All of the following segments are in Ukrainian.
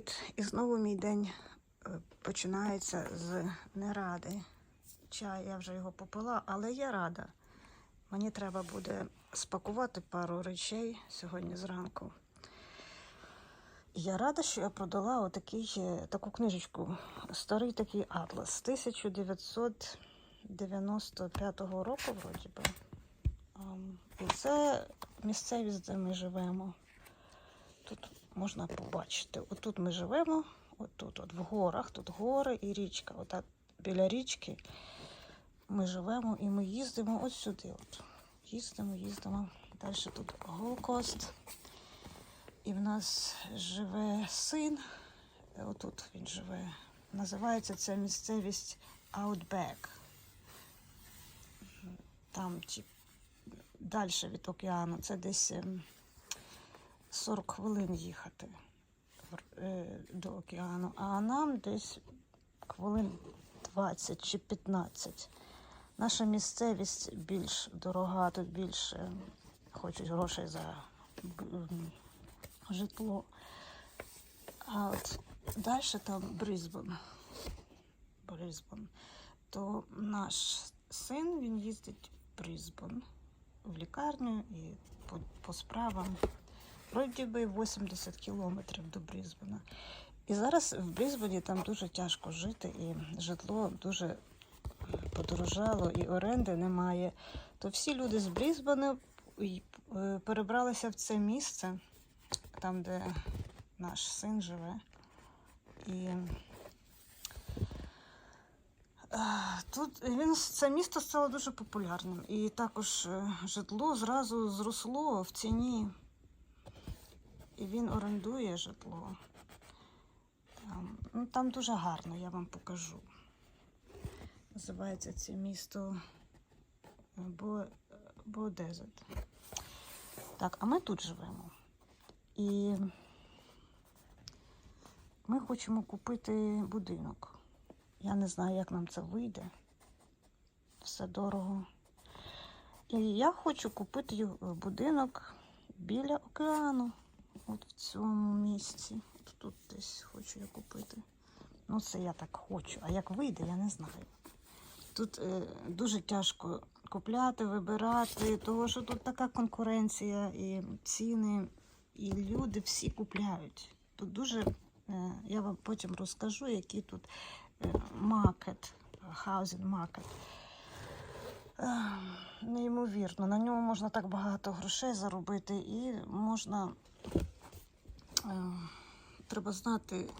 Привіт! І знову мій день е, починається з неради. Чай я вже його попила, але я рада. Мені треба буде спакувати пару речей сьогодні зранку. Я рада, що я продала отакий, е, таку книжечку, старий такий атлас 1995 року, вроді би. І це місцевість, де ми живемо. Тут можна побачити. Отут ми живемо, отут, от в горах, тут гори і річка. Отак біля річки ми живемо і ми їздимо от сюди. От. Їздимо, їздимо. Далі тут Голкост. І в нас живе син. Отут він живе. Називається ця місцевість Outback. Там ті, далі від океану. Це десь. Ем, 40 хвилин їхати е, до океану, а нам десь хвилин 20 чи 15. Наша місцевість більш дорога, тут більше хочуть грошей за житло. А от далі там Брізбен. Брізбен. То наш син він їздить в Брізбен в лікарню і по, по справам. Вроді би 80 кілометрів до Брізбена. І зараз в Брізбені там дуже тяжко жити, і житло дуже подорожало, і оренди немає. То всі люди з Брізбена е, перебралися в це місце, там, де наш син живе. І е, тут він це місто стало дуже популярним. І також е, житло зразу зросло в ціні і він орендує житло. Там, ну, там дуже гарно, я вам покажу. Називається це місто е, Бо, Боодезет. Так, а ми тут живемо. І ми хочемо купити будинок. Я не знаю, як нам це вийде. Все дорого. І я хочу купити будинок біля океану. От в цьому місці. Тут десь хочу я купити. Ну, це я так хочу. А як вийде, я не знаю. Тут е, дуже тяжко купляти, вибирати, тому що тут така конкуренція, і ціни, і люди всі купляють. Тут дуже, е, я вам потім розкажу, який тут маркет, хаузінг маркет. Е, Неймовірно, на ньому можна так багато грошей заробити і можна Треба знати,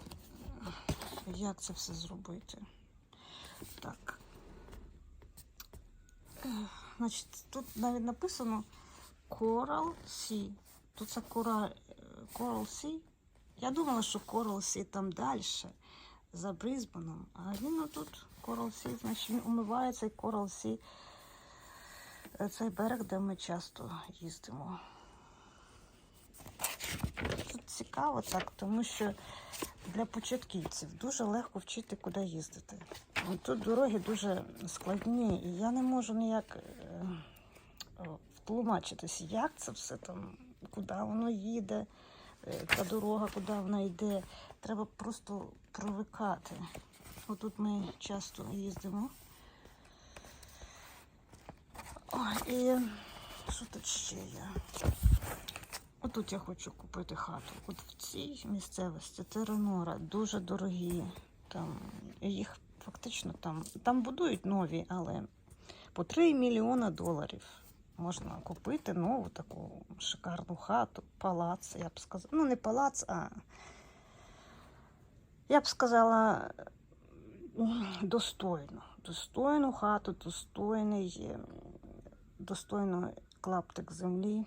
е, як це все зробити. Так. Е, Значить, тут навіть написано Coral Sea. Тут це Coral, Coral Sea. Я думала, що Coral Sea там далі, за Брізбеном. А він тут Coral Sea, значить він умивається і Coral Sea. е, Цей берег, де ми часто їздимо. Цікаво так, тому що для початківців дуже легко вчити, куди їздити. Тут дороги дуже складні, і я не можу ніяк е, втлумачитись, як це все там, куди воно їде, е, та дорога, куди вона йде. Треба просто привикати. Отут ми часто їздимо. Ой, і що тут ще є? Отут я хочу купити хату. От в цій місцевості Теранора дуже дорогі. Там їх фактично там, там будують нові, але по 3 мільйона доларів можна купити нову таку шикарну хату, палац, я б сказала. Ну, не палац, а я б сказала м, достойну. Хату, достойний, достойний клаптик землі.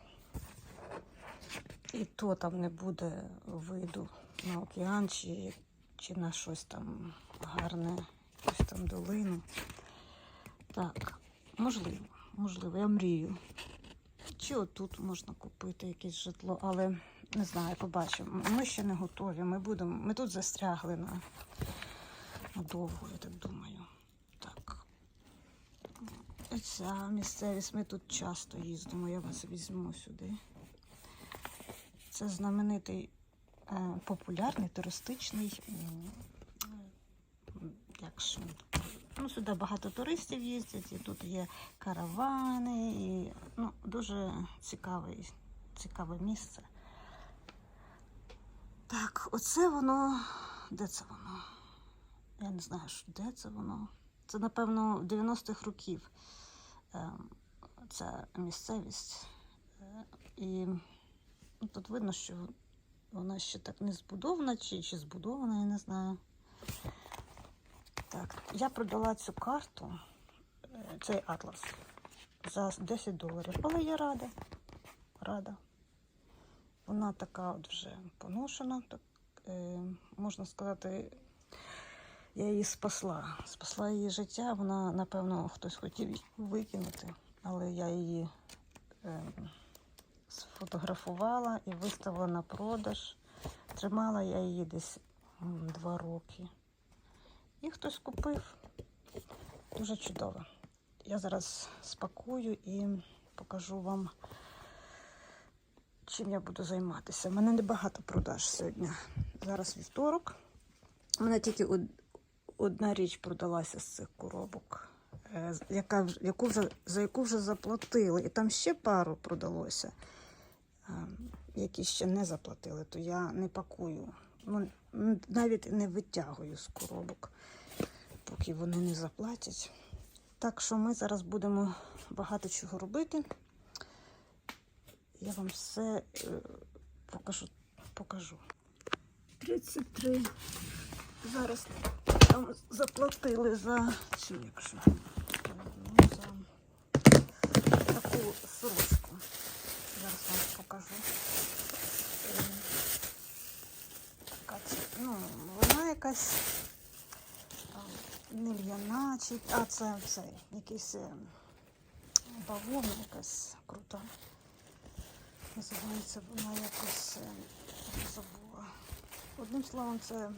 І то там не буде виду на океан чи, чи на щось там гарне, якусь там долину. Так, можливо, можливо, я мрію. Чи отут можна купити якесь житло, але не знаю, побачимо. Ми ще не готові. Ми будемо. Ми тут застрягли на, на довго, я так думаю. Так. Ця місцевість, ми тут часто їздимо, я вас візьму сюди. Це знаменитий е, популярний туристичний. Як він, ну, сюди багато туристів їздять, і тут є каравани, і ну, дуже цікавий, цікаве місце. Так, оце воно. Де це воно? Я не знаю, що- де це воно. Це, напевно, 90-х років. ем, Ця місцевість. Е, І тут видно, що вона ще так не збудована, чи, чи збудована, я не знаю. Так, я продала цю карту, е, цей атлас, за 10 доларів. Але я рада. Рада. Вона така от вже поношена, так, е, можна сказати, я її спасла. Спасла її життя. Вона, напевно, хтось хотів викинути, але я її е, сфотографувала і виставила на продаж. Тримала я її десь два роки. І хтось купив. Дуже чудово. Я зараз спакую і покажу вам, чим я буду займатися. У мене небагато продаж сьогодні. Зараз вівторок. У мене тільки одна річ продалася з цих коробок, е, яка, яку вже, за яку вже заплатили. І там ще пару продалося, які ще не заплатили, то я не пакую. Ну, навіть не витягую з коробок, поки вони не заплатять. Так що ми зараз будемо багато чого робити. Я вам все е, покажу. покажу. 33. Зараз там заплатили за цю, якщо за таку сорочку. Зараз вам покажу. Ну, вона якась а, не льняна, чи а це цей якийсь е, бавовна якась крута. Називається вона якось е, забула. Одним словом, це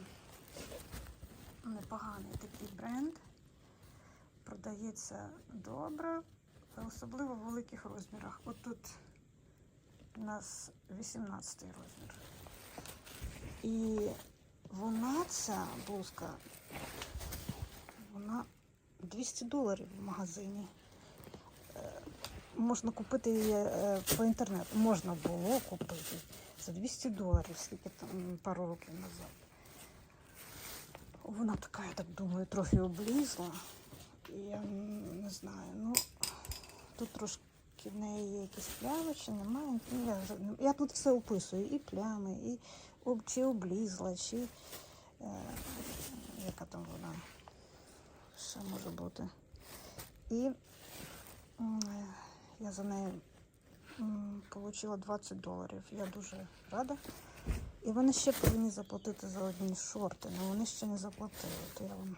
непоганий такий бренд. Продається добре, особливо в великих розмірах. От тут у нас 18 розмір. І вона, ця блузка, вона 200 доларів в магазині. Е, Можна купити її е, по інтернету. Можна було купити за 200 доларів, скільки там пару років назад. Вона така, я так думаю, трохи облізла. Я не знаю, ну тут трошки в неї є якісь плями, чи немає. Ну, я, я тут все описую, і плями, і чи облізла, чи е, яка там вона ще може бути. І е, я за неї отримала 20 доларів. Я дуже рада. І вони ще повинні заплатити за одні шорти, але вони ще не заплатили. То я вам.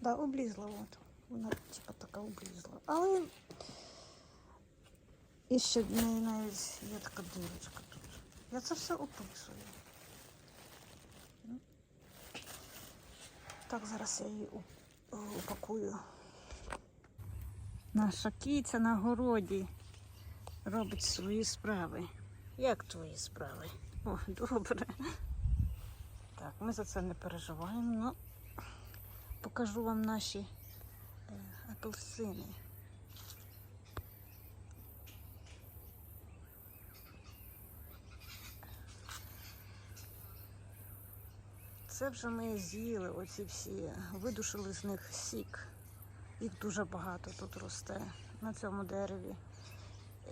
Да, облізла, от. Вона типа така облізла. Але і ще навіть є така дирочка тут. Я це все описую. Так, зараз я її упакую. Наша киця на городі робить свої справи. Як твої справи? О, добре. Так, ми за це не переживаємо. Ну, покажу вам наші е, апельсини. Це вже ми з'їли оці всі, видушили з них сік. Їх дуже багато тут росте на цьому дереві.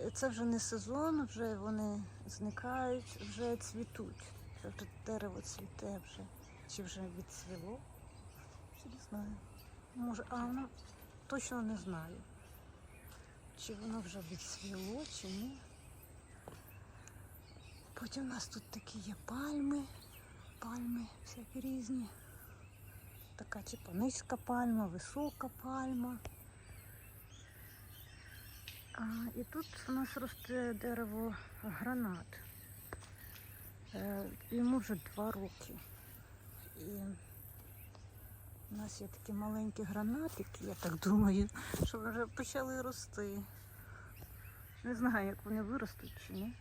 Е, Це вже не сезон, вже вони зникають, вже цвітуть. Вже дерево цвіте вже. Чи вже відцвіло? Не знаю. Може, а воно точно не знаю. Чи воно вже відцвіло, чи ні. Потім у нас тут такі є пальми, пальми всякі різні. Така типу низька пальма, висока пальма. А, і тут у нас росте дерево гранат. Е, йому вже два роки. І у нас є такі маленькі гранатики, я так думаю, що вже почали рости. Не знаю, як вони виростуть чи ні.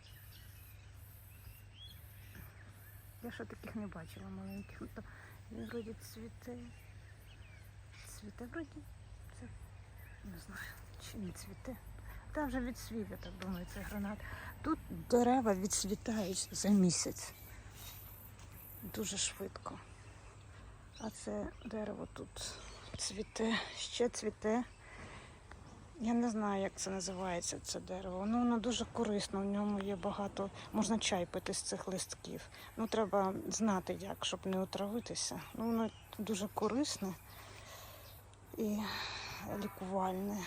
Я ще таких не бачила маленьких. Ну, то він вроді цвіте. Цвіте вроді. Це не знаю, чи не цвіте. Та вже відсвів, я так думаю, це гранат. Тут дерева відцвітають за місяць. Дуже швидко. А це дерево тут цвіте, ще цвіте. Я не знаю, як це називається, це дерево. Ну, воно дуже корисно, в ньому є багато, можна чай пити з цих листків. Ну, треба знати як, щоб не отравитися. Ну, воно дуже корисне і лікувальне.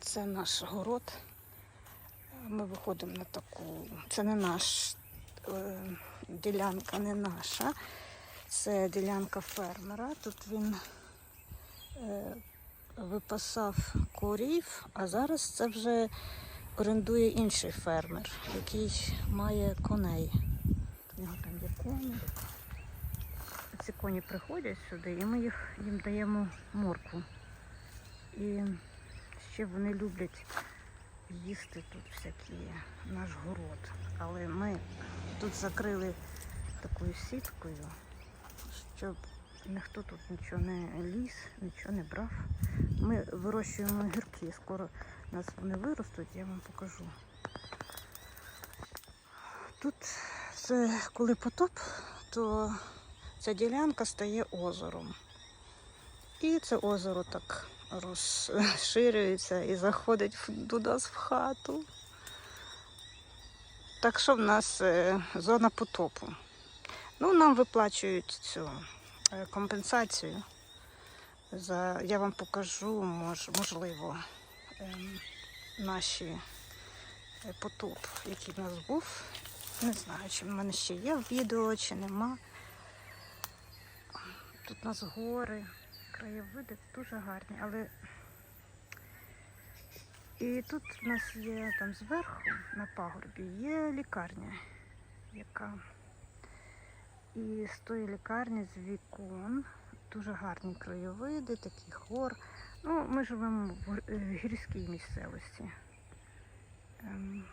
Це наш город. Ми виходимо на таку. Це не наш е, ділянка, не наша. Це ділянка фермера. Тут він е, випасав корів, а зараз це вже орендує інший фермер, який має коней. У нього там є коні. Ці коні приходять сюди, і ми їх, їм даємо моркву. І ще вони люблять їсти тут всякі наш город. Але ми тут закрили такою сіткою, щоб ніхто тут нічого не ліз, нічого не брав. Ми вирощуємо гірки. Скоро у нас вони виростуть, я вам покажу. Тут це коли потоп, то ця ділянка стає озером. І це озеро так розширюється і заходить до нас в хату. Так що в нас е, зона потопу. Ну, нам виплачують цю е, компенсацію. За, я вам покажу, мож, можливо, ем, наші е, потоп, який в нас був. Не знаю, чи в мене ще є в відео, чи нема. Тут у нас гори, краєвиди дуже гарні, але і тут у нас є там зверху на пагорбі є лікарня, яка і з тої лікарні з вікон дуже гарні краєвиди, такий хор. Ну, ми живемо в е, гірській місцевості. Ем,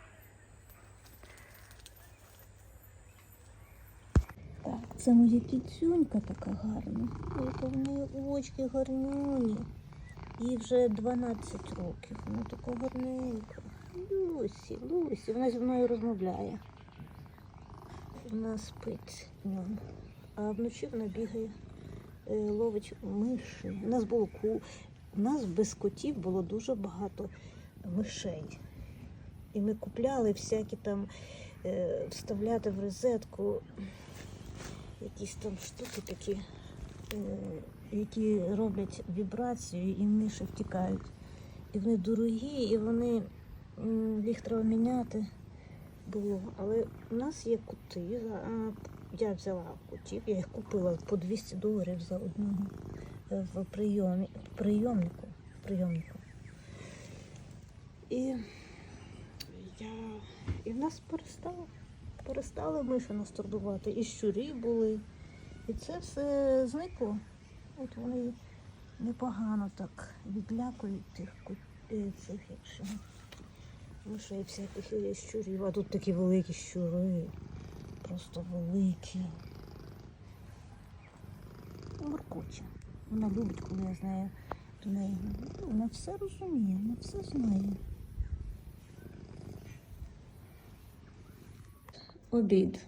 Так, це моя кіцюнька така гарна. Яка в неї очки гарнюні. Їй вже 12 років. Вона така гарненька. Лусі, Лусі, вона зі мною розмовляє. Вона спить днем. А вночі вона бігає, е, ловить миші. У нас було ку. У нас без котів було дуже багато мишей. І ми купляли всякі там е, вставляти в розетку якісь там штуки такі, е, які роблять вібрацію і миші втікають. І вони дорогі, і вони їх треба міняти було. Але у нас є кути. Я взяла кутів, я їх купила по 200 доларів за одного е, в прийомі, прийомнику. Прийомнику. І я і в нас перестало перестали миші нас турбувати, і щурі були. І це все зникло. От вони непогано так відлякують тих е, цих якщо мишей всяких е, щурів. А тут такі великі щури. Просто великі. Моркоча. Вона любить, коли я знаю до неї. Ну, Вона все розуміє, вона все знає. обід.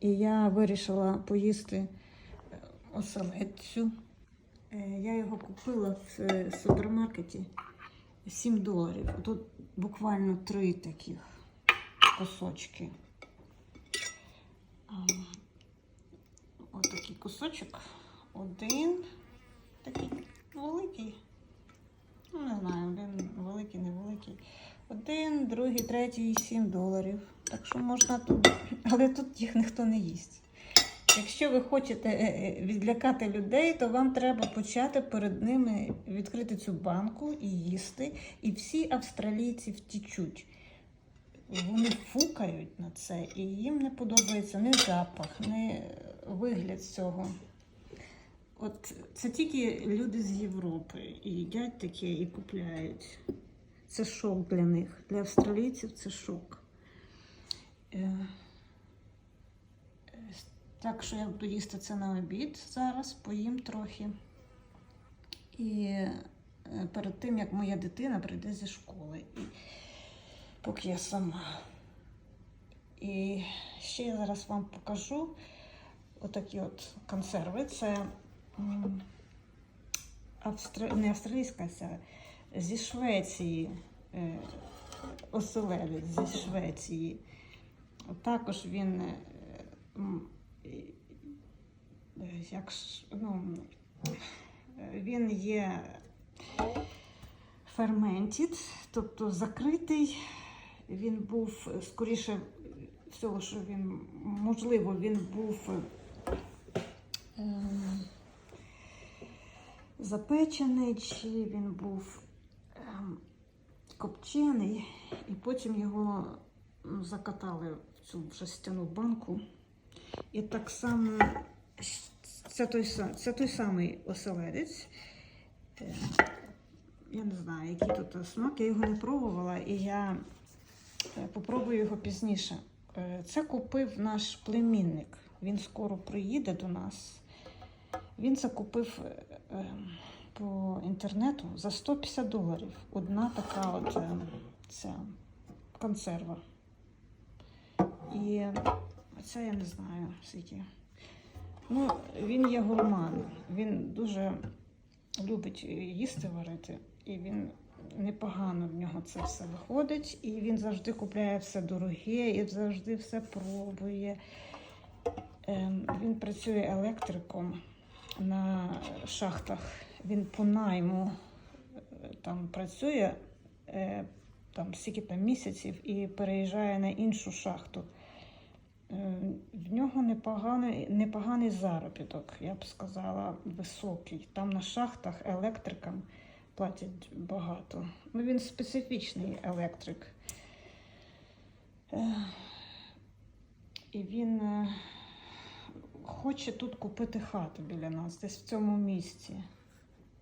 І я вирішила поїсти е, оселедцю. Е, Я його купила в е, супермаркеті 7 доларів. Тут буквально три таких кусочки. Отакий кусочок. Один такий великий. Ну, не знаю, один великий, невеликий. Один, другий, третій, 7 доларів. Так що можна тут, але тут їх ніхто не їсть. Якщо ви хочете е, е, відлякати людей, то вам треба почати перед ними відкрити цю банку і їсти. І всі австралійці втічуть. Вони фукають на це, і їм не подобається ні запах, ні вигляд цього. От це тільки люди з Європи і їдять таке і купляють. Це шок для них. Для австралійців це шок. Так що я буду їсти це на обід зараз, поїм трохи. І е, перед тим, як моя дитина прийде зі школи, і поки я сама. І ще я зараз вам покажу отакі от консерви. Це м, не австралійська, це зі Швеції. е, Оселедець зі Швеції. Також він е, як ну, е, він є ферментід, тобто закритий. Він був е, скоріше всього, що він можливо, він був ем, запечений, чи він був ем, копчений, і потім його закатали в цю жестяну банку. І так само це той, це той самий оселедець. Е, Я не знаю, який тут смак, я його не пробувала, і я е, попробую його пізніше. Е, Це купив наш племінник. Він скоро приїде до нас. Він це купив по інтернету за 150 доларів. Одна така от ця консерва. І це я не знаю скільки. Ну, він є гурман. Він дуже любить їсти варити, і він непогано в нього це все виходить. І він завжди купляє все дороге і завжди все пробує. Ем, Він працює електриком на шахтах. Він по найму е, там працює е, там стільки там місяців і переїжджає на іншу шахту. В нього непоганий, непоганий заробіток, я б сказала, високий. Там на шахтах електрикам платять багато. Ну, він специфічний електрик. І він е, хоче тут купити хату біля нас, десь в цьому місці.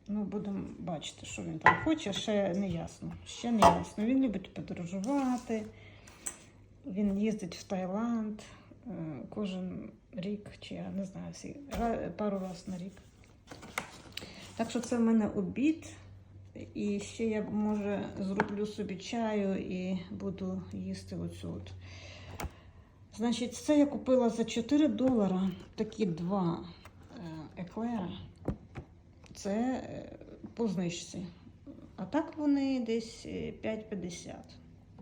Ну, будемо бачити, що він там хоче, ще не ясно. Ще не ясно. Він любить подорожувати. Він їздить в Таїланд кожен рік, чи я не знаю, всі, пару разів на рік. Так що це в мене обід. І ще я може зроблю собі чаю і буду їсти оцю от. Значить, це я купила за 4 долара такі два е, еклера. Це е, по знижці. А так вони десь е, 5,50.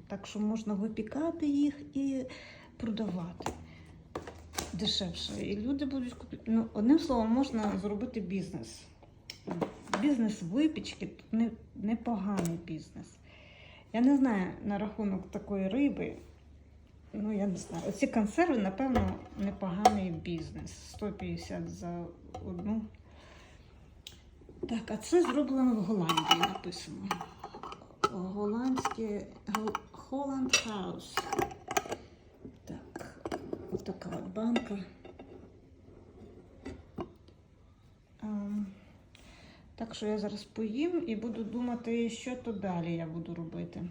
Так що можна випікати їх і продавати дешевше. І люди будуть купити. Ну, одним словом, можна зробити бізнес. Бізнес випічки тут не, непоганий бізнес. Я не знаю на рахунок такої риби. Ну, я не знаю. Оці консерви, напевно, непоганий бізнес. 150 за одну. Так, а це зроблено в Голландії, написано. Голландське Холланд Хаус. Так, ось така от банка. Так що я зараз поїм і буду думати, що то далі я буду робити.